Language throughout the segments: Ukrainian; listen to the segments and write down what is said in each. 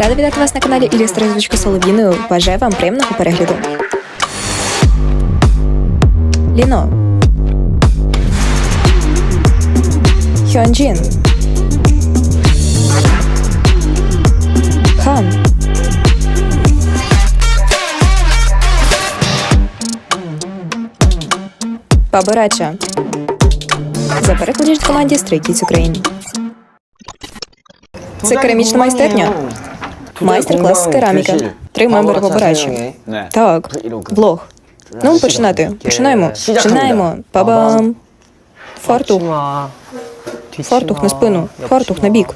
Рада вітати вас на каналі Ілля Старозвичка Солов'їною. Бажаю вам приємного перегляду. Ліно. Хьонджін. Хан. Бабарача. За перекладість команді Stray Kids Ukraine. Це керамічна майстерня. Майстер-клас з кераміки. Тримаємо берегоперечі. Так, блог. Ну, починати. Починаємо. Починаємо. Па-бам. Фартух. Фартух на спину. Фартух на бік.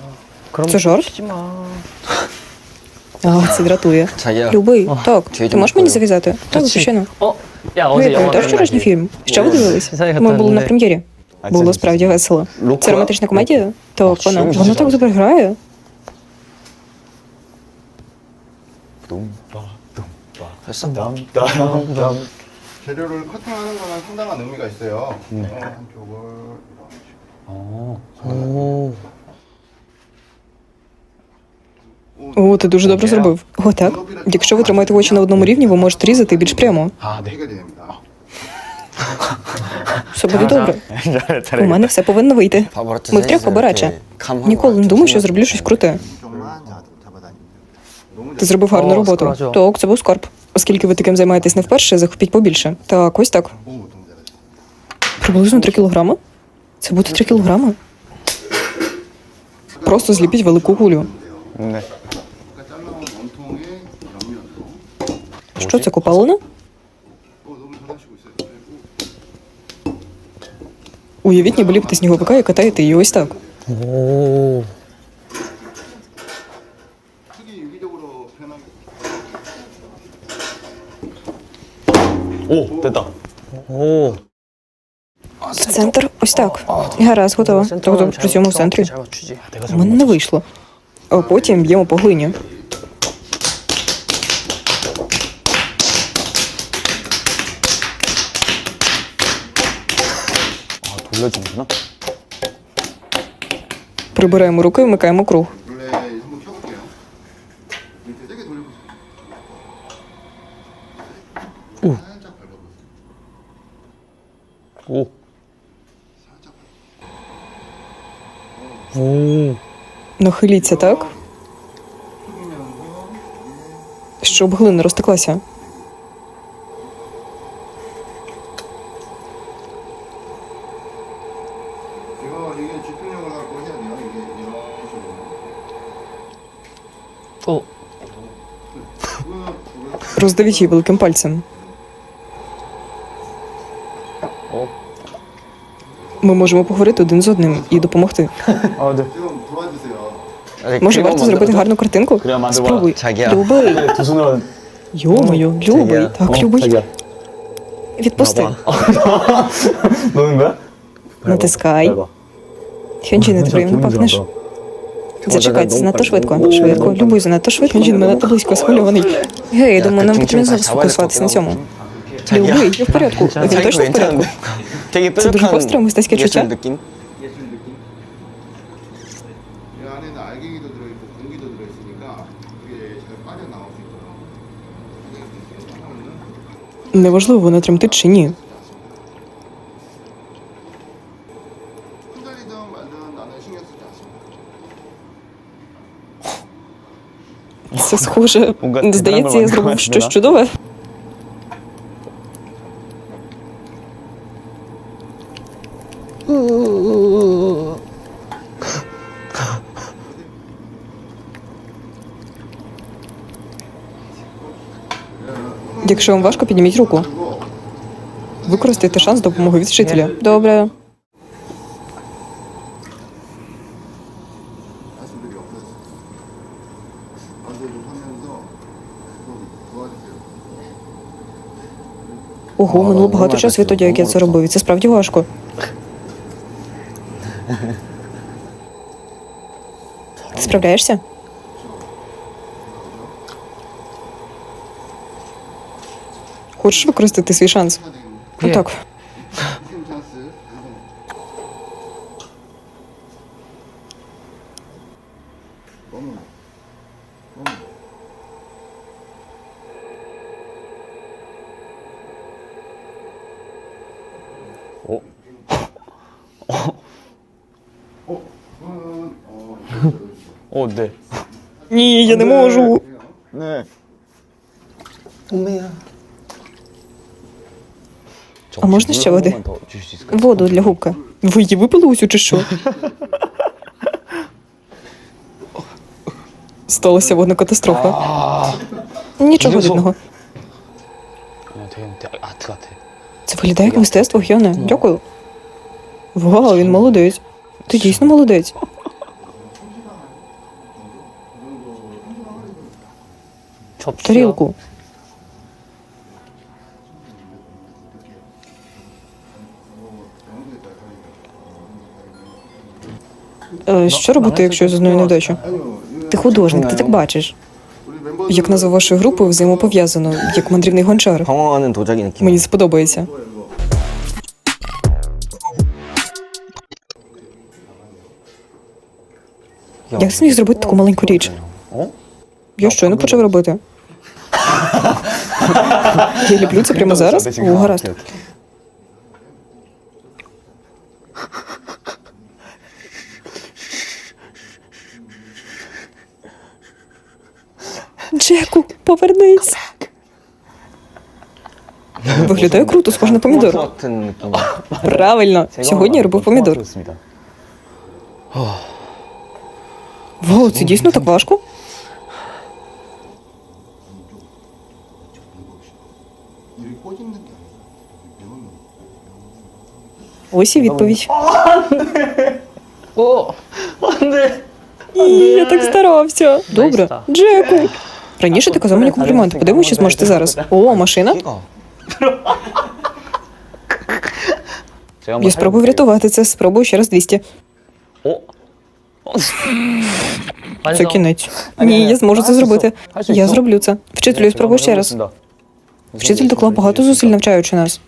Це жарт? А, це дратує. Любий. Так. Ти можеш мені зав'язати? Так, звичайно. Ви пам'ятаєш вчорашній фільм? Що ви дивилися? Ми були на прем'єрі. Було справді весело. Це романтична комедія? Так, вона, вона так добре грає. 했어? 재료를 커팅하는 거는 상당한 의미가 있어요. 네, 한쪽을 О, ти дуже добре зробив. О, так. Якщо ви тримаєте очі на одному рівні, ви можете різати більш прямо. 해결이 됩니다. Все буде добре. У мене все повинно вийти. Ми втрьох побарача. Ніколи не думав, що зроблю щось круте. 좀만 잡아다니면 너무 Ти зробив гарну роботу. Так, це був скарб. Оскільки ви таким займаєтесь не вперше, захопіть побільше. Так, ось так. Приблизно 3 кілограма? Це буде 3 кілограми. Просто зліпіть велику гулю. Не. Що це копалина? Уявіть, ніби ліпите сніговика і катаєте її ось так. 오 됐다. 오. В центр ось так. Гаразд, готово. Так добре працюємо в центрі. 잘 맞추지. У мене не вийшло. А потім б'ємо по глині. 아 돌려주는구나. Прибираємо руки і вмикаємо круг. 오. 오. Ну, Нахиліться, так? Щоб глина розтеклася. Роздавіть її великим пальцем. Ми можемо поговорити один з одним і допомогти. Може, варто зробити гарну картинку? Спробуй. Любий. Йо-моє, любий, так любий. Відпусти. Натискай. Хенджі, не твоїм не пахнеш. Зачекайте, занадто швидко. Швидко. Любий занадто швидко. Хенджі, мене надто близько схвильований. Гей, я думаю, нам потрібно зараз фокусуватися на цьому. Любий, я в порядку. Він точно в порядку. Це дуже гостре мистецьке чуття. Неважливо, вона тремтить чи ні. Це схоже. Здається, я зробив щось чудове. Якщо вам важко, підніміть руку. Використайте шанс допомоги від вчителя. Добре. Ого, минуло багато часу відтоді, як я це робив. І Це справді важко. Ти справляєшся? Хочеш використати свій шанс? Є. Отак. О, де? Ні, я не можу. Не. У мене. А можна ще води? Воду для губка. Ви її випили усю чи що? Сталася водна катастрофа. Нічого дивного. Це виглядає як мистецтво, Хьоне. Дякую. Вау, він молодець. Ти дійсно молодець. Тарілку. Е, що робити, якщо з одною невдача? Ти художник, ти так бачиш. Як назва вашої групи взаємопов'язано, як мандрівний гончар. Мені сподобається. Як ти зробити таку маленьку річ? Я щойно почав робити. Я люблю це прямо зараз. О, гаразд. Джеку, повернись. Виглядає круто, схоже на помідор. Правильно, сьогодні я робив помідор. Вау, це дійсно так важко. Ось і відповідь. О! Я так старався. Добре. Джеку. Раніше ти казав мені компліменти. Подивимося, зможеш ти зараз. О, машина. Я спробую врятувати це. Спробую ще раз 200. Це кінець. Ні, я зможу це зробити. Я зроблю це. Вчителю, спробую ще раз. Вчитель доклав багато зусиль, навчаючи нас.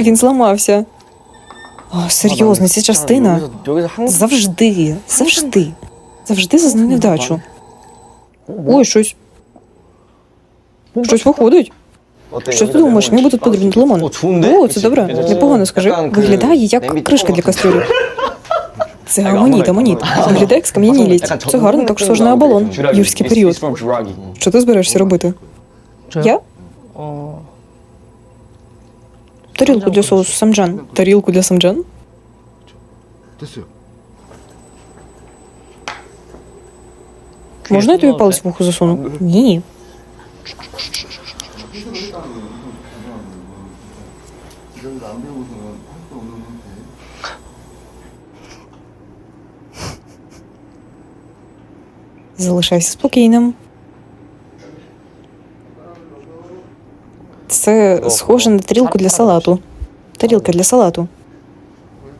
Він зламався. О, Серйозно, ця частина завжди, завжди. Завжди зазнав невдачу. Ой, щось. Щось виходить. Що ти думаєш, мені будуть потрібен лимон? О, це добре. Непогано скажи. Виглядає як кришка для кастрюлі. Це амоніт, амоніт. Виглядає як скам'янілість. Це гарно, так що ж не оболон. Юрський період. Що ти збираєшся робити? Я? Тарілку для соусу самджан. Тарілку для самджан? Можна я тобі палець в вухо засуну? Ні. Залишайся спокійним. Це схоже на тарілку для салату. Тарілка для салату.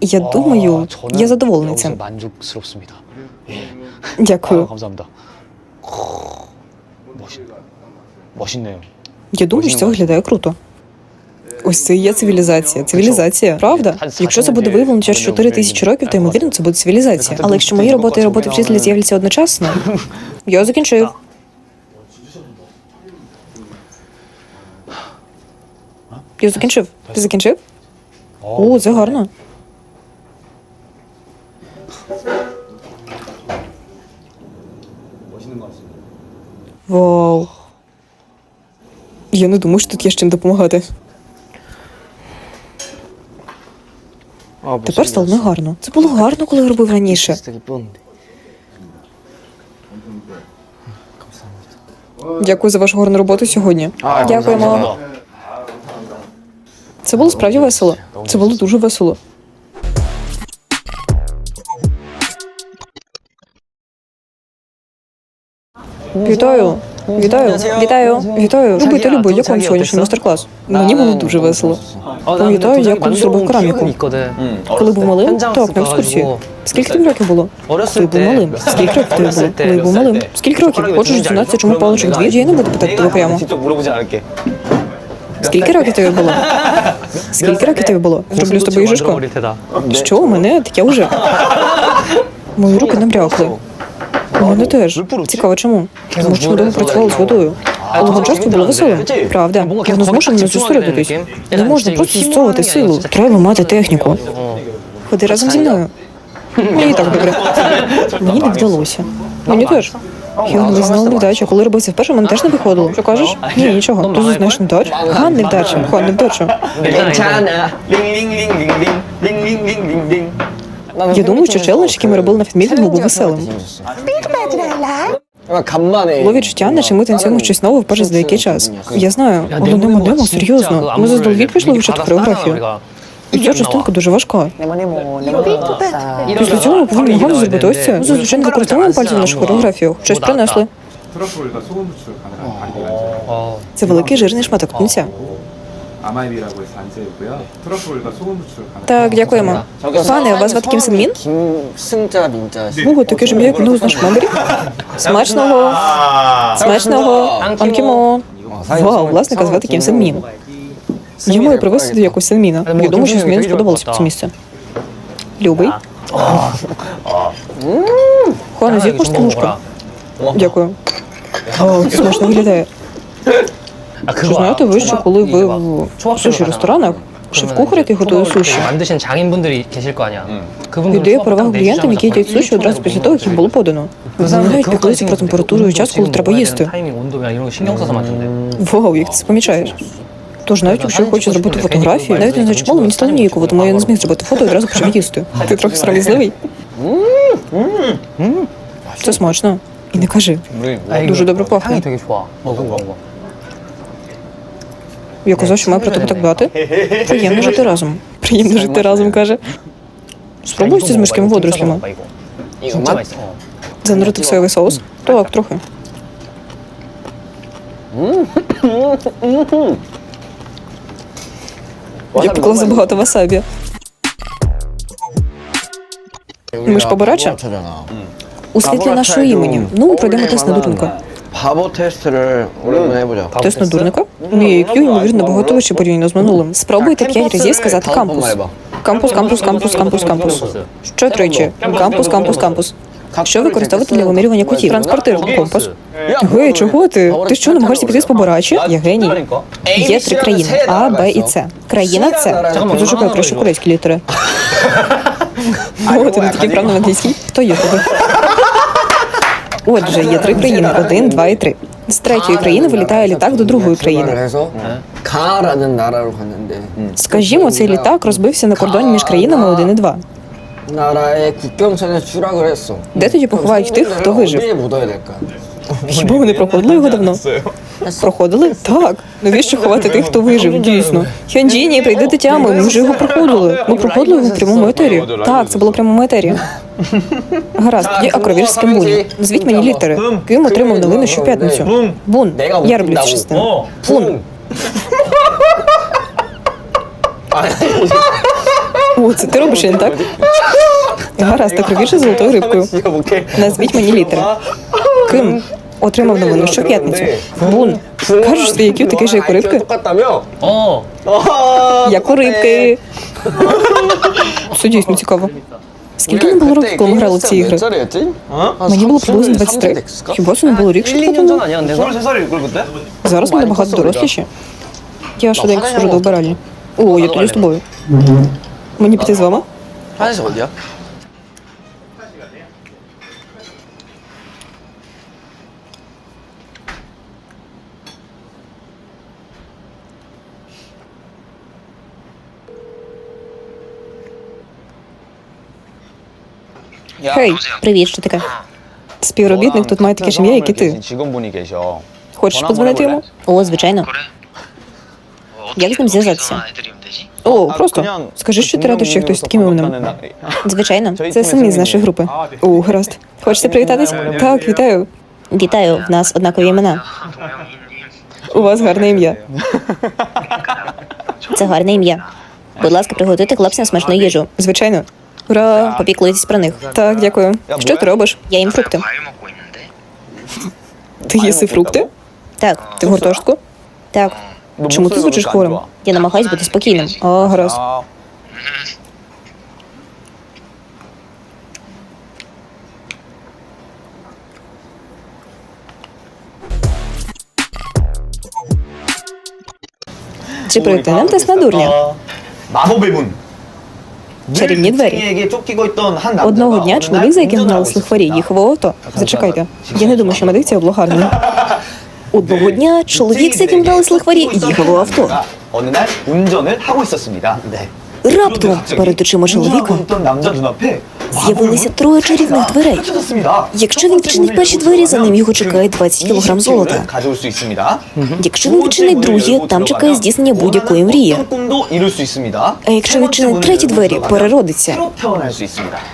Я думаю, я задоволений цим. Дякую. 감사합니다. 멋있, 멋있네요. Я думаю, що це виглядає круто. Ось це і є цивілізація. Цивілізація, правда? Якщо це буде виявлено через 4 тисячі років, то ймовірно це буде цивілізація. Але якщо мої роботи і роботи вчителя з'являться одночасно, я закінчив. Я закінчив. Ти закінчив? О, це гарно. Вау. Я не думаю, що тут є з чим допомагати. Тепер стало не гарно. Це було гарно, коли робив раніше. Дякую за вашу гарну роботу сьогодні. Дякуємо. Це було справді весело. Це було дуже весело. Вітаю. Вітаю, вітаю, вітаю. Любите, любий, як вам сьогоднішній майстер-клас? Мені було дуже весело. Пам'ятаю, як колись зробив кераміку. Коли був малим, так, на екскурсії. Скільки тобі років було? Коли був малим. Скільки років тобі було? Коли був малим. Скільки років? Хочеш дізнатися, чому паличок двічі? Я не буду питати тебе прямо. Скільки років тобі було? Скільки років тобі було? Зроблю з тобою їжушку. Що у мене? Таке вже. Мої руки набрякли. У мене теж. Цікаво, чому? Тому що ми довго працювали з водою. Але гончарство було веселим. Правда. Воно мене зосередитись. Не можна просто застосовувати силу. Треба мати техніку. Ходи разом зі мною. Мені так добре. Мені не вдалося. Мені теж. Я не знала невдачу. Коли робив це вперше, мене теж не виходило. Що кажеш? Ні, нічого. Ти знаєш невдачу? Га, невдача. Ха, невдача. Я думаю, що челендж, який ми робили на фідмітингу, був веселим. Було відчуття, наче ми танцюємо щось нове вперше за деякий час. Я знаю, але не модемо, серйозно. Ми заздалегідь пішли вивчати хореографію. Ця частинка дуже важка. Після цього ми повинні гарно зробити ось це. Ми зазвичай не використовуємо пальці в нашу хореографію. Щось принесли. Це великий жирний шматок кінця. 아마이비라고 해서 안재고요. 트러플과 소금 부추를 가능한 Так, дякуємо. Пане, у вас звати Кім Сен Мін? 김승자 민자. Ого, таке ж ім'я, як одного з наших мемберів. Смачного! Смачного! Анкімо! Вау, власника звати Кім Сен Мін. Я маю привезти сюди якусь Сенміна. Я думаю, що Сенміну сподобалося б це місце. Любий. Хуану, з'їв таку ложку? Дякую. Вау, це смачно виглядає. Чи знаєте ви, що коли ви в суші ресторанах шеф-кухар, який готує суші, віддає перевагу клієнтам, які їдять суші одразу після того, як їм було подано. Вони навіть піклуються про температуру і час, коли треба їсти. Вау, як ти це помічаєш? Тож навіть якщо я хочу зробити фотографію, навіть не зачіпало, мені стане ніяково, тому я не зміг зробити фото і одразу почав їсти. Ти трохи сором'язливий. Це смачно. І не кажи. Дуже добре пахне. Я казав, що маю про тебе так брати. Приємно жити разом. Приємно жити разом, каже. Спробуйте з морськими водорослями. Занурити в соєвий соус? Так, трохи. Я поклав забагато васабі. Ми ж поборача? У світлі нашого імені. Ну, пройдемо тест на дупинку. 바보 테스트를 오랜만에 해보자. Тест на дурника? Мій IQ, ймовірно, багато вище порівняно з минулим. Спробуйте п'ять разів сказати кампус. Кампус, кампус, кампус, кампус, кампус. Що тричі? Кампус, кампус, кампус. Що використовувати для вимірювання кутів? Транспортир, компас. Гей, чого ти? Ти що, намагаєшся піти з поборачі? Я геній. Є три країни А, Б і С. Країна С. Зашукай краще корейські літери. О, ти не такий вправно в англійській. Хто є тебе? Отже, є три країни: один, два і три. З третьої країни вилітає літак до другої країни. Скажімо, цей літак розбився на кордоні між країнами один і два. Де тоді поховають тих, хто вижив? Хіба вони проходили його давно? Проходили? Так. Навіщо ховати тих, хто вижив? Дійсно. Хьонджіні, прийди дитями, ми вже його проходили. Ми проходили його в прямому етері. Так, це було в прямому етері. Гаразд, тоді акровірське бун. Назвіть мені літери. Ким отримав новину щоп'ятницю. Бун. Я роблю цю частину. Плун. О, це ти робиш він, так? Гаразд, акровірше з золотою рибкою. Назвіть мені літери. Ким отримав новину щоп'ятницю. Бун, кажеш, що IQ такий же, як у рибки. О! Як у рибки. Це дійсно цікаво. Скільки не було років, коли ми грали в ці ігри? Мені було приблизно 23. Хіба це не було рік, що таке тому? Зараз ми набагато доросліші. Я швиденько схожу до обиральні. О, я тоді з тобою. Мені піти з вами? Хей, привіт, що таке? Співробітник тут має таке ж ім'я, як і ти. Хочеш подзвонити йому? О, звичайно. Як з ним зв'язатися? О, просто скажи, що ти радий, що хтось таким іменем. Звичайно, це самі з нашої групи. О, гаразд. Хочете привітатись? Так, вітаю. Вітаю, в нас однакові імена. У вас гарне ім'я. Це гарне ім'я. Будь ласка, приготуйте хлопцям смачну їжу. Звичайно. Ура! Попіклуйтесь про них. Так, дякую. Що ти робиш? Я їм фрукти. Ти їси фрукти? Так, ти в гуртожитку? Так. Чому ти звучиш хворим? Я намагаюсь бути спокійним. А, гаразд. Чи претендент з надурня? Бабу бибун. 마법의 문. Чарівні двері. 에 쫓기고 있던 한 남자가 Одного дня 어느 чоловік, 날 за яким 운전을 гнали 하고 слухварі, 있었습니다. їхав у авто. Зачекайте. Я не думаю, що моя дикція була гарною. Одного дня чоловік, за яким гнали слухварі, їхав у авто. 어느 날 운전을 하고 있었습니다. 네. Раптом перед очима чоловіка з'явилися троє чарівних дверей. Якщо він відчинить перші двері, за ним його чекає 20 кілограм золота. Якщо він відчинить другі, там чекає здійснення будь-якої мрії. А якщо відчинить треті двері, переродиться.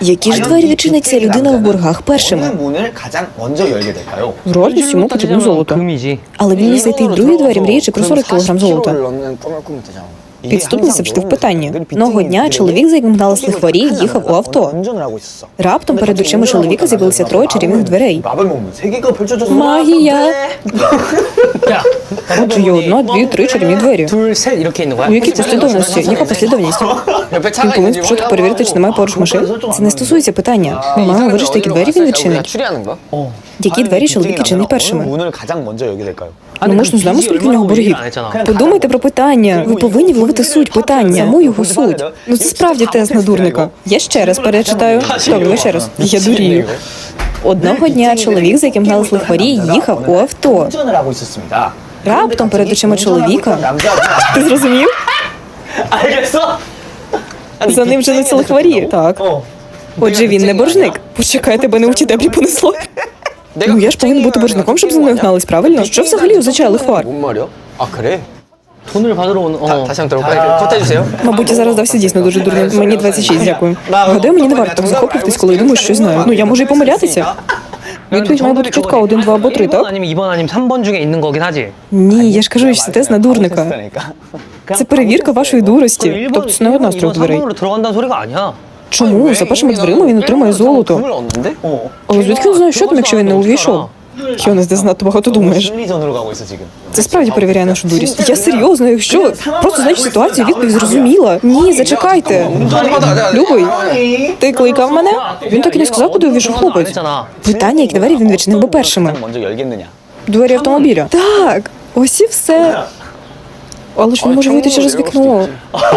Які ж двері відчиниться людина в боргах першими? Радість йому потрібно золото. Але він міг знайти другі двері мрії чи про 40 кілограм золота. Підступність завжди в питанні. Одного дня чоловік, за яким галасли хворій, їхав у авто. Раптом перед очима чоловіка з'явилися троє чарівних дверей. Магія! Отже, є одна, дві, три чарівні двері. У якій послідовності? Яка послідовність? Він повинен спочатку перевірити, чи немає поруч машин. Це не стосується питання. Ми маємо вирішити, які двері він відчинить. Які двері чоловік чинить першими? Ну ми ж не знаємо, скільки в нього боргів. Подумайте про питання. Ви повинні вловити суть питання, саму його суть. Ну це справді тест на дурника. Я ще раз перечитаю. Добре, ще раз. Я дурію. Одного дня чоловік, за яким гнались лихварі, їхав у авто. Раптом перед очима чоловіка. Ти зрозумів? За ним женуться лихварі. Так. Отже, він не боржник. Почекай, тебе не учителі понесло. Ну я ж повинен бути боржником, щоб за мною гнались, правильно? Що взагалі означає лихвар? 뭔 말이야? 아 그래? 돈을 받으러 온 어. 다시 한번 들어볼까요? 컷 해주세요. Мабуть, я зараз дався дійсно дуже дурно. Мені 26, дякую. Гадаю, мені не варто так захоплюватись, коли я думаю, що знаю. Ну я можу і помилятися. Відповідь має бути чітка, один, два або три, 1번 так? 아니면 2번 아니면 3번 중에 있는 거긴 하지. Ні, я ж кажу, що це тест на дурника. 그러니까. Це перевірка вашої дурості. Тобто це не одна з трьох дверей. 3번으로 들어간다는 소리가 아니야. Чому за першими дверима він отримає золото? Але звідки він знає, що там, якщо він не увійшов? Хіонес, ти занадто багато думаєш. Це справді перевіряє нашу дурість. Я серйозно, якщо просто знаєш ситуацію, відповідь зрозуміла. Ні, зачекайте. Любий, ти кликав мене? Він так і не сказав, куди увійшов хлопець. Питання, як двері він відчинив би першими. Двері автомобіля. Так, ось і все. Але ж він може вийти через вікно.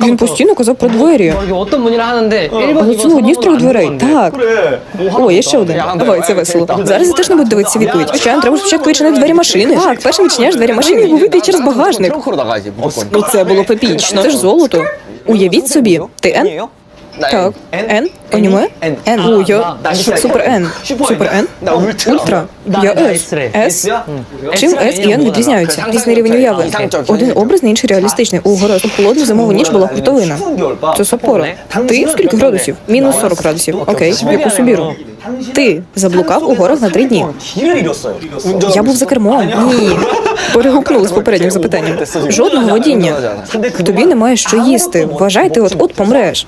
Він постійно казав про двері. Але одні з трьох дверей. Так. О, є ще один. Давай, це весело. Зараз я теж не буду дивитися відповідь. Звичайно, треба спочатку відчинити двері машини. Так, першим відчиняєш двері машини, бо вибій через багажник. Ну це було пепічно. Це ж золото. Уявіть собі, ти Н? Так. Н? Аніме? Н. О, я... Супер Н. Супер Н? Ультра. Я С. С? Чим С і Н відрізняються? Різний рівень уяви. Один образ, інший реалістичний. У гораздо холодну зимову ніч була хуртовина. Це сапора. Ти скільки градусів? Мінус 40 градусів. Окей, яку собі ти заблукав у горах на три дні. Я був за кермом. Ні. Перегукнули з попереднім запитанням. Жодного водіння. Тобі немає що їсти. Вважай, ти от от помреш.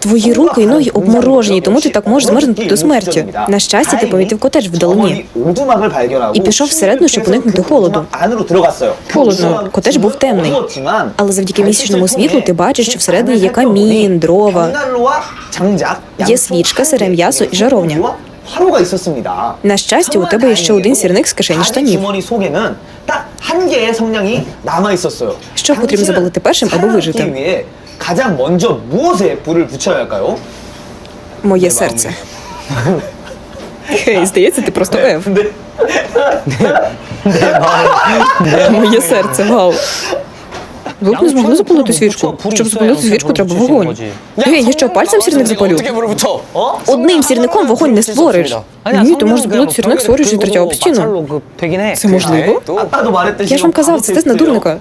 Твої руки і ноги обморожені, тому ти так можеш змерзнути до смерті. На щастя, ти помітив котедж вдалині. І пішов всередину, щоб уникнути холоду. Холодно, котедж був темний. Але завдяки місячному світлу ти бачиш, що всередині є камін, дрова. Є свічка качка, сире м'ясо і жаровня. На щастя, у тебе є ще один сірник з кишені штанів. Що потрібно запалити першим, аби вижити? Моє серце. Хей, Здається, ти просто ев. Моє серце, вау. Ви б не змогли запалити свічку. Щоб запалити свічку, треба вогонь. Гей, я що пальцем сірник запалю? Одним сірником вогонь не створиш. Ні, ти можеш запалити сірник, створюючи третя об стіну. Це можливо? Я ж вам казав, це тест на дурника.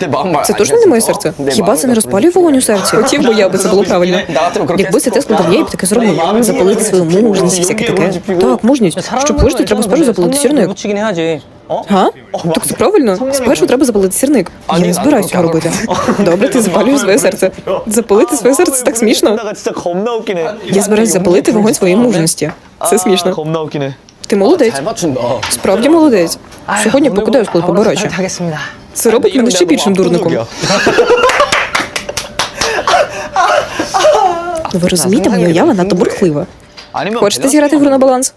Це точно не моє серце? Хіба це не розпалює вогонь у серці? Хотів би я, аби це було правильно. Якби це тест надав, я б таке зробив. Запалити свою мужність, всяке таке. Так, мужність. Щоб вижити, треба спершу запалити сірник. Га? Так це правильно. Спершу треба запалити сірник. Я не збираюсь цього робити. Добре, ти запалюєш своє серце. Запалити своє серце так смішно. Я збираюсь запалити вогонь своєї мужності. Це смішно. Ти молодець. Справді молодець. Сьогодні покидаю школу поборочу. Це робить мене ще більшим дурником. Ви розумієте, моя уява надто бурхлива. Хочете зіграти гру на баланс?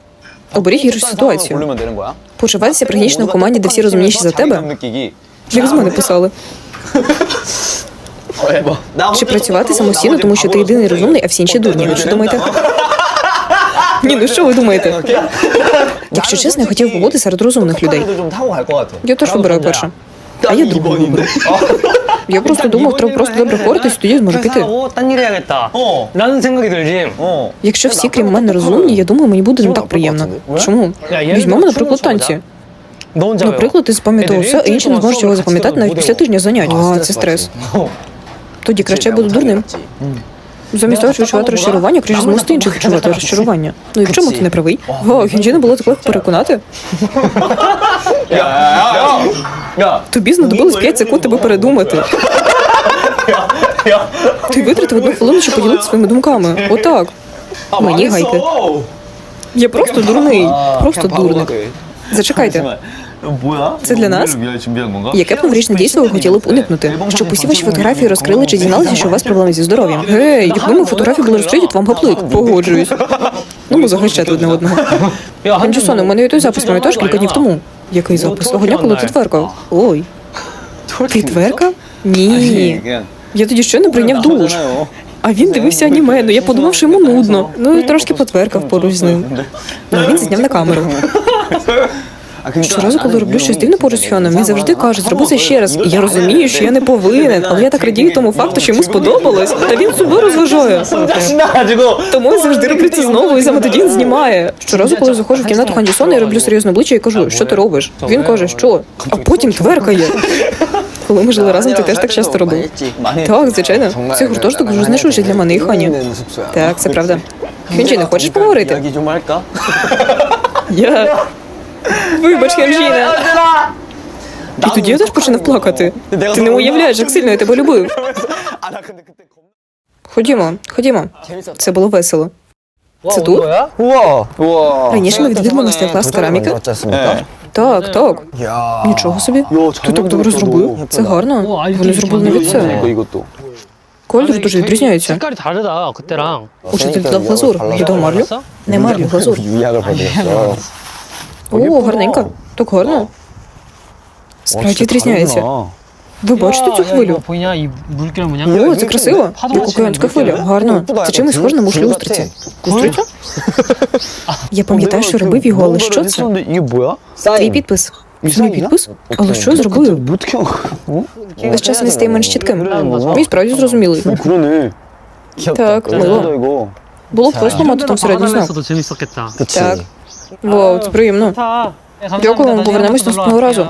Оберіть гіршу ситуацію. Почувайся пригнічно в команді, де всі розумніші за тебе. Як з мене писали. Чи працювати самостійно, тому що ти єдиний розумний, а всі інші дурні. Ви що думаєте? Ні, ну що ви думаєте? Якщо чесно, я хотів побути серед розумних людей. Я теж вибираю перше. А я другу виберу. Я просто думав, треба просто добре боротись, тоді зможу піти. Якщо всі, крім мене, розумні, я думаю, мені буде не так приємно. Чому? Ну, візьмемо, наприклад, танці. Наприклад, ти запам'ятав все, а інші не зможуть його запам'ятати навіть після тижня занять. А, це стрес. Тоді краще буду дурним. Замість того, щоб відчувати розчарування, краще змусити інших відчувати розчарування. Ну і в чому ти не правий? О, Хінджі не було такого переконати. Тобі знадобилось 5 секунд, аби передумати. Ти витратив одну хвилину, щоб поділитися своїми думками. Отак. Мені гайки. Я просто дурний. Просто дурник. Зачекайте. Це для нас? Яке публічне дійство ви хотіли б уникнути? Щоб усі ваші фотографії розкрили чи дізналися, що у вас проблеми зі здоров'ям? Гей, якби ми фотографії були розкриють, вам гаплик. Погоджуюсь. Ну, ми захищати одне одного. Ганджусон, у мене і той запис пам'ятаєш кілька днів тому. Який запис? Того дня, коли ти тверкав. Ой. Ти тверкав? Ні. Я тоді ще не прийняв душ. А він дивився аніме, ну я подумав, що йому нудно. Ну і трошки потверкав поруч з ним. Ну він зняв на камеру. Щоразу, коли роблю щось дивне поруч з він завжди каже, зроби це ще раз. Я розумію, що я не повинен, але я так радію тому факту, що йому сподобалось. Та він собою розважає. Тому я завжди роблю це знову, і саме тоді він знімає. Щоразу, коли заходжу в кімнату Хандісона, я роблю серйозне обличчя і кажу, що ти робиш? Він каже, що? А потім тверкає. Коли ми жили разом, ти теж так часто робив. Так, звичайно. Цей гуртожиток вже знайшовши для мене і Хані. Так, це правда. Хінчі, не хочеш поговорити? Я... Вибач, Хевжіна. І тоді я теж починав плакати. Ти не уявляєш, як сильно я тебе любив. Ходімо, ходімо. Це було весело. Це тут? Раніше ми відвідали клас з. Так, так. Нічого собі. Ти так добре зробив. Це гарно. Вони зробили навіть це. Кольор дуже відрізняється. Учитель дав глазур. Не марлю, глазур. О, гарненько. Так гарно. Справді відрізняється. Ви бачите цю хвилю? О, це красиво. Як океанська хвиля. Гарно. Це чимось схоже на мушлю устриці. Устриця? Я пам'ятаю, що робив його, але що це? Твій підпис. Це мій підпис? Але що я зробив? Весь час він стає менш чітким. Він справді зрозумілий. Так, мило. Було б корисно мати там середній знак. Так. Було приємно. Дякую вам, повернемось наступного разу.